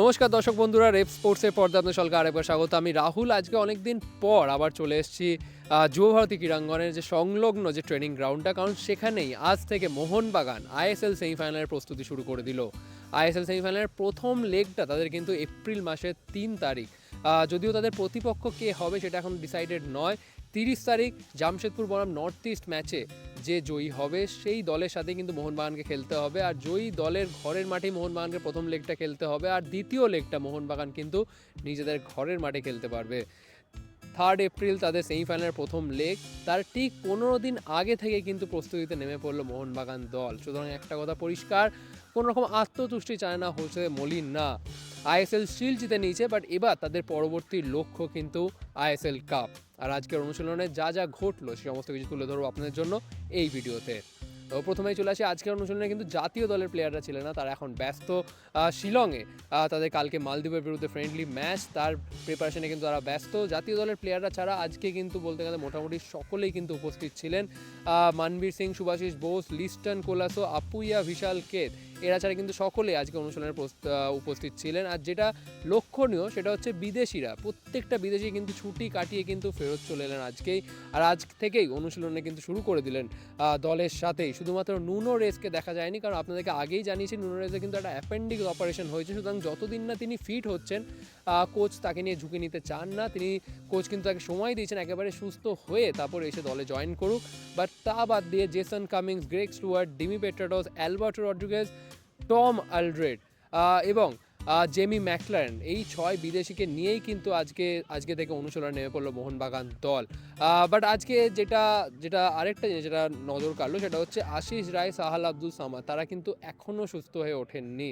নমস্কার দর্শক বন্ধুরা রেপ স্পোর্টসের পর্দা আপনার সলকে আরেকবার স্বাগত। আমি রাহুল আজকে অনেক দিন পর আবার চলে এসেছি আহ, যুব ভারতী ক্রীড়াঙ্গনের যে সংলগ্ন যে ট্রেনিং গ্রাউন্ডটা কারণ সেখানেই আজ থেকে মোহনবাগান আইএসএল সেমিফাইনালের প্রস্তুতি শুরু করে দিল। আইএসএল সেমিফাইনালের প্রথম লেগটা তাদের কিন্তু এপ্রিল মাসের তিন তারিখ। যদিও তাদের প্রতিপক্ষ কে হবে সেটা এখন ডিসাইডেড নয় তিরিশ তারিখ জামশেদপুর বনাম নর্থ ইস্ট ম্যাচে যে জয়ী হবে, সেই দলের সাথে কিন্তু মোহনবাগানকে খেলতে হবে। আর জয়ী দলের ঘরের মাঠেই মোহনবাগানকে প্রথম লেগটা খেলতে হবে। আর দ্বিতীয় লেগটা মোহনবাগান কিন্তু নিজেদের ঘরের মাঠে খেলতে পারবে। থার্ড এপ্রিল তাদের সেমিফাইনালের প্রথম লেগ তার ঠিক পনেরো দিন আগে থেকে কিন্তু প্রস্তুতিতে নেমে পড়ল মোহনবাগান দল। সুতরাং একটা কথা পরিষ্কার কোনো রকম আত্মতুষ্টি চায় না হোসে মলিন না। আইএসএল শিল জিতে নিয়েছে বাট এবার তাদের পরবর্তী লক্ষ্য কিন্তু আইএসএল কাপ। আর আজকের অনুশীলনে যা যা ঘটলো সে সমস্ত কিছু তুলে ধরবো আপনাদের জন্য এই ভিডিওতে। তো প্রথমেই চলে আসি, আজকের অনুশীলনে কিন্তু জাতীয় দলের প্লেয়াররা ছিলেন না, তারা এখন ব্যস্ত শিলংয়ে। তাদের কালকে মালদ্বীপের বিরুদ্ধে ফ্রেন্ডলি ম্যাচ তার প্রিপারেশনে কিন্তু তারা ব্যস্ত। জাতীয় দলের প্লেয়াররা ছাড়া আজকে কিন্তু বলতে গেলে মোটামুটি সকলেই কিন্তু উপস্থিত ছিলেন। মানবীর সিং, সুভাষিস বোস, লিস্টন কোলাসো, আপুইয়া, ভিশাল কেত এরা ছাড়া কিন্তু সকলেই আজকে অনুশীলনের প্রস্ত- উপস্থিত ছিলেন। আর যেটা লক্ষণীয় সেটা হচ্ছে বিদেশিরা, প্রত্যেকটা বিদেশি কিন্তু ছুটি কাটিয়ে কিন্তু ফেরত চলে এলেন আজকেই। আর আজ থেকেই অনুশীলনে কিন্তু শুরু করে দিলেন দলের সাথেই। শুধুমাত্র নুনো রেসকে দেখা যায়নি, কারণ আপনাদেরকে আগেই জানিয়েছি, নুনো রেসে কিন্তু একটা অ্যাপেন্ডিক্স অপারেশন হয়েছে। সুতরাং যতদিন না তিনি ফিট হচ্ছেন কোচ তাকে নিয়ে ঝুঁকি নিতে চান না। তিনি, কোচ কিন্তু তাকে সময় দিয়েছেন, একেবারে সুস্থ হয়ে তারপর এসে দলে জয়েন করুক। বাট তা বাদ দিয়ে Jason Cummings Greg Stewart, Dimi Petratos, Alberto Rodriguez Tom Aldred এবং জেমি ম্যাকলারেন, এই ছয় বিদেশিকে নিয়েই কিন্তু আজকে আজকে থেকে অনুশীলন নেমে পড়ল মোহনবাগান দল। বাট আজকে যেটা যেটা আরেকটা জিনিস যেটা নজর কাড়লো সেটা হচ্ছে আশিস রায়, সাহাল আব্দুল সামাদ, তারা কিন্তু এখনও সুস্থ হয়ে ওঠেননি।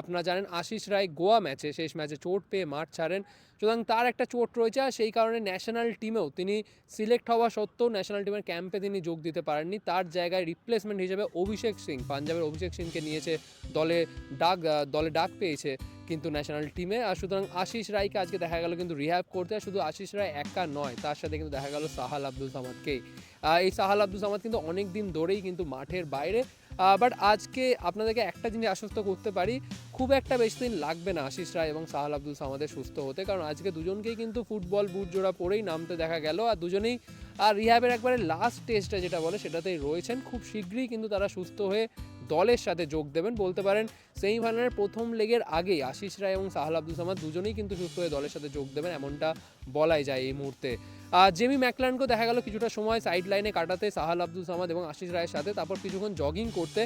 আপনারা জানেন আশিস রায় গোয়া ম্যাচে, শেষ ম্যাচে চোট পেয়ে মাঠ ছাড়েন। সুতরাং তার একটা চোট রয়েছে আর সেই কারণে ন্যাশনাল টিমেও তিনি সিলেক্ট হওয়া সত্ত্বেও ন্যাশনাল টিমের ক্যাম্পে তিনি যোগ দিতে পারেননি। তার জায়গায় রিপ্লেসমেন্ট হিসেবে অভিষেক সিং, পাঞ্জাবের অভিষেক সিংকে নিয়েছে দলে ডাক দলে ডাক পেয়েছে কিন্তু ন্যাশনাল টিমে আর সুতরাং আশিস রায়কে আজকে দেখা গেল কিন্তু রিহ্যাব করতে শুধু আশিস রায় একা নয়, তার সাথে কিন্তু দেখা গেল সাহাল আব্দুল সামাদকেই। এই সাহাল আব্দুল সামাদ কিন্তু অনেক দিন ধরেই কিন্তু মাঠের বাইরে বাট আজকে আপনাদেরকে একটা জিনিস আশ্বস্ত করতে পারি, খুব একটা বেশি দিন লাগবে না আশিস রায় এবং সাহাল আব্দুল সামাদের সুস্থ হতে, কারণ আজকে দুজনকেই কিন্তু ফুটবল বুট জোড়া পরেই নামতে দেখা গেল আর দুজনেই, আর রিহ্যাবের একবারে লাস্ট টেস্টটা যেটা বলে সেটাতেই রয়েছেন, খুব শীঘ্রই কিন্তু তারা সুস্থ হয়ে দলের সাথে যোগ দেবেন, বলতে পারেন সেমিফাইনালের প্রথম লেগের আগেই আশিস রায় এবং সাহাল আব্দুল সামাদ দুজনেই কিন্তু সুস্থ হয়ে দলের সাথে যোগ দেবেন, এমনটা বলাই যায় এই মুহূর্তে। জেমি ম্যাকলানকেও দেখা গেল কিছুটা সময় সাইড লাইনে কাটাতে, সাহাল আব্দুল সামাদ এবং আশিস রায়ের সাথে। তারপর কিছুক্ষণ জগিং করতে,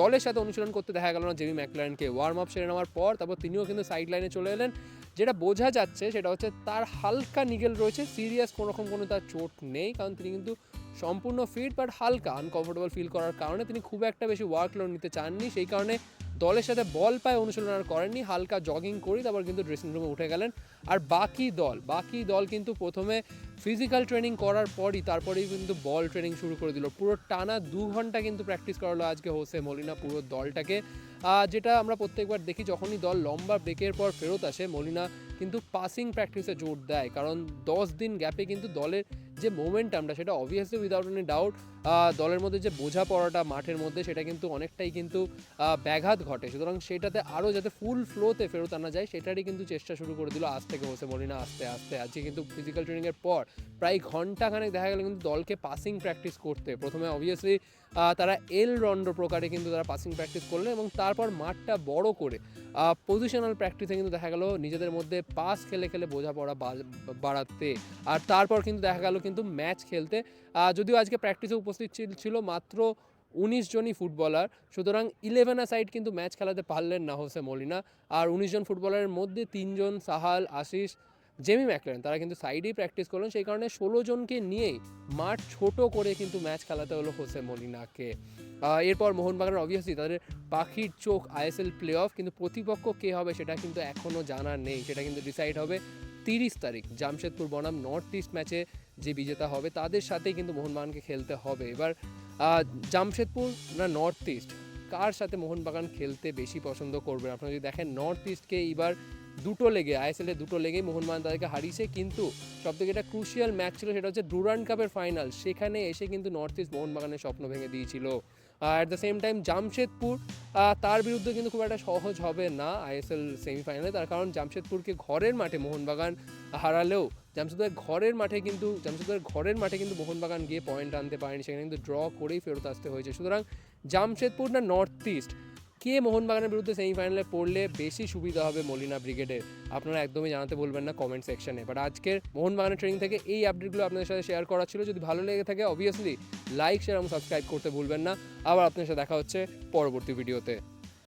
দলের সাথে অনুশীলন করতে দেখা গেল না জেমি ম্যাকলারনকে ওয়ার্ম আপ সেরে নেওয়ার পর, তারপর তিনিও কিন্তু সাইড লাইনে চলে এলেন। যেটা বোঝা যাচ্ছে সেটা হচ্ছে তার হালকা নিগেল রয়েছে সিরিয়াস কোনো রকম কোনো তার চোট নেই, কারণ তিনি কিন্তু সম্পূর্ণ ফিট বাট হালকা আনকমফোর্টেবল ফিল করার কারণে তিনি খুব একটা বেশি ওয়ার্কলোড নিতে চাননি। সেই কারণে দলের সাথে বল পায় অনুশীলন আর করেননি, হালকা জগিং করি তারপর কিন্তু ড্রেসিং রুমে উঠে গেলেন। আর বাকি দল বাকি দল কিন্তু প্রথমে ফিজিক্যাল ট্রেনিং করার পরই তারপরেই কিন্তু বল ট্রেনিং শুরু করে দিল। পুরো টানা দু ঘণ্টা কিন্তু প্র্যাকটিস করালো আজকে হোসে মলিনা পুরো দলটাকে। যেটা আমরা প্রত্যেকবার দেখি, যখনই দল লম্বা ব্রেকের পর ফেরত আসে, মলিনা কিন্তু পাসিং প্র্যাকটিসে জোর দেয়। কারণ দশ দিন গ্যাপে কিন্তু দলের যে মোমেন্টামটা সেটা অবভিয়াসলি উইদাউট এনি ডাউট দলের মধ্যে যে বোঝাপড়াটা মাঠের মধ্যে, সেটা কিন্তু অনেকটাই কিন্তু ব্যাঘাত ঘটে। সুতরাং সেটাতে আরও যাতে ফুল ফ্লোতে ফেরত আনা যায়, সেটারই কিন্তু চেষ্টা শুরু করে দিল আজ থেকে হোসে মলিনা, আস্তে আস্তে। আজকে কিন্তু ফিজিক্যাল ট্রেনিংয়ের পর প্রায় ঘন্টাখানেক দেখা গেল কিন্তু দলকে পাসিং প্র্যাকটিস করতে। প্রথমে অবভিয়াসলি তারা এল রন্ডো প্রকারে কিন্তু তারা পাসিং প্র্যাকটিস করলেন এবং তারপর মাঠটা বড় করে পজিশনাল প্র্যাকটিসে কিন্তু দেখা গেল নিজেদের মধ্যে পাস খেলে খেলে বোঝাপড়া পড়া বাড়াতে। আর তারপর কিন্তু দেখা গেল কিন্তু ম্যাচ খেলতে। যদিও আজকে প্র্যাকটিসে উপস্থিত ছিল মাত্র উনিশ জনই ফুটবলার সুতরাং ইলেভেনা সাইড কিন্তু ম্যাচ খেলাতে পারলেন না হোসে মলিনা। আর উনিশ জন ফুটবলারের মধ্যে তিনজন সাহাল, আশিস জেমি ম্যাকলেন তারা কিন্তু সাইডেই প্র্যাকটিস করলেন, সেই কারণে ষোলো জনকে নিয়েই মাঠ ছোট করে কিন্তু ম্যাচ খেলাতে হলো হোসে মলিনাকে এরপর মোহনবাগানের অবভিয়াসলি তাদের পাখির চোখ আইএসএল প্লে অফ কিন্তু প্রতিপক্ষ কে হবে সেটা কিন্তু এখনও জানা নেই। সেটা কিন্তু ডিসাইড হবে তিরিশ তারিখ, জামশেদপুর বনাম নর্থ ইস্ট ম্যাচে যে বিজেতা হবে, তাদের সাথেই কিন্তু মোহনবাগানকে খেলতে হবে। এবার জামশেদপুর না নর্থ ইস্ট কার সাথে মোহনবাগান খেলতে বেশি পছন্দ করবেন? আপনারা যদি দেখেন নর্থ ইস্টকে এবার দুটো লেগে আইএসএলের দুটো লেগেই মোহনবাগান তাদেরকে হারিয়েছে, কিন্তু সবথেকে একটা ক্রুশিয়াল ম্যাচ ছিল সেটা হচ্ছে ডুরান্ড কাপের ফাইনাল সেখানে এসে কিন্তু নর্থ ইস্ট মোহনবাগানের স্বপ্ন ভেঙে দিয়েছিল। At the same time Jamshedpur তার বিরুদ্ধে কিন্তু খুব একটা সহজ হবে না আইএসএল সেমিফাইনালে তার কারণ জামশেদপুরকে ঘরের মাঠে মোহনবাগান হারালেও জামশেদপুরের ঘরের মাঠে কিন্তু জামশেদপুরের ঘরের মাঠে কিন্তু মোহনবাগান গিয়ে পয়েন্ট আনতে পারেনি। সেখানে কিন্তু ড্র করেই ফেরত আসতে হয়েছে। সুতরাং জামশেদপুর না নর্থ ইস্ট কে মোহনবাগানের বিরুদ্ধে সেমিফাইনালে পড়লে বেশি সুবিধা হবে মলিনা ব্রিগেডের? আপনারা একদমই জানাতে বলবেন না কমেন্ট সেকশনে বাট আজকের মোহনবাগানের ট্রেনিং থেকে এই আপডেটগুলো আপনাদের সাথে শেয়ার করা ছিল। যদি ভালো লেগে থাকে অবভিয়াসলি লাইক শেয়ার এবং সাবস্ক্রাইব করতে ভুলবেন না। আবার আপনার সাথে দেখা হচ্ছে পরবর্তী ভিডিওতে